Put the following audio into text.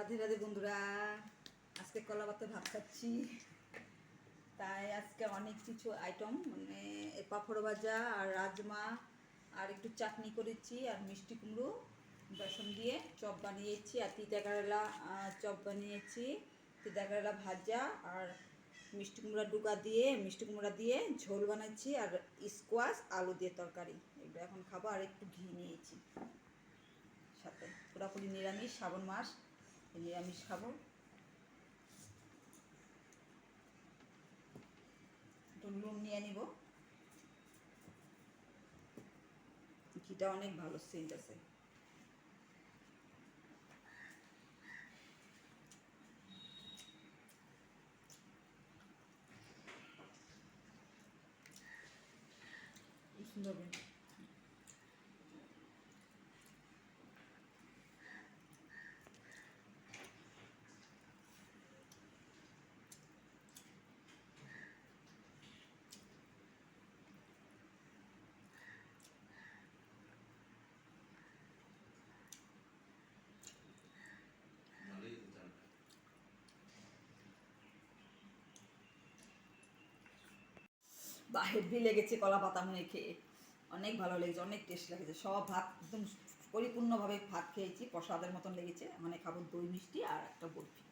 রাধে রাধে বন্ধুরা। আজকে কলা পাতা ভাত খাচ্ছি। তাই আজকে অনেক কিছু আইটেম মানে পাঁপড় ভাজা আর রাজমা আর একটু চাটনি করেছি আর মিষ্টি কুমড়ো, বেসন দিয়ে চপ বানিয়েছি আর তিতা কেরালা চপ বানিয়েছি। তিতা কেরালা ভাজা আর মিষ্টি কুমড়া ডুকা দিয়ে, মিষ্টি কুমড়া দিয়ে ঝোল বানাচ্ছি আর স্কোয়াশ আলু দিয়ে তরকারি। এগুলো এখন খাব আর একটু ঘি নিয়েছি। সাথে পুরোপুরি নিরামিষ, শ্রাবণ মাস। নিরামিষ খাব। একটু নিয়ে নিব। ঘিটা অনেক ভালো সেন্ট আছে। সুন্দর বা হেভি লেগেছে কলা পাতা মনে খেয়ে। অনেক ভালো লেগেছে, অনেক টেস্ট লেগেছে। সব ভাত একদম পরিপূর্ণভাবে ভাত খেয়েছি, প্রসাদের মতন লেগেছে। মানে খাব দই মিষ্টি আর একটা বরফি।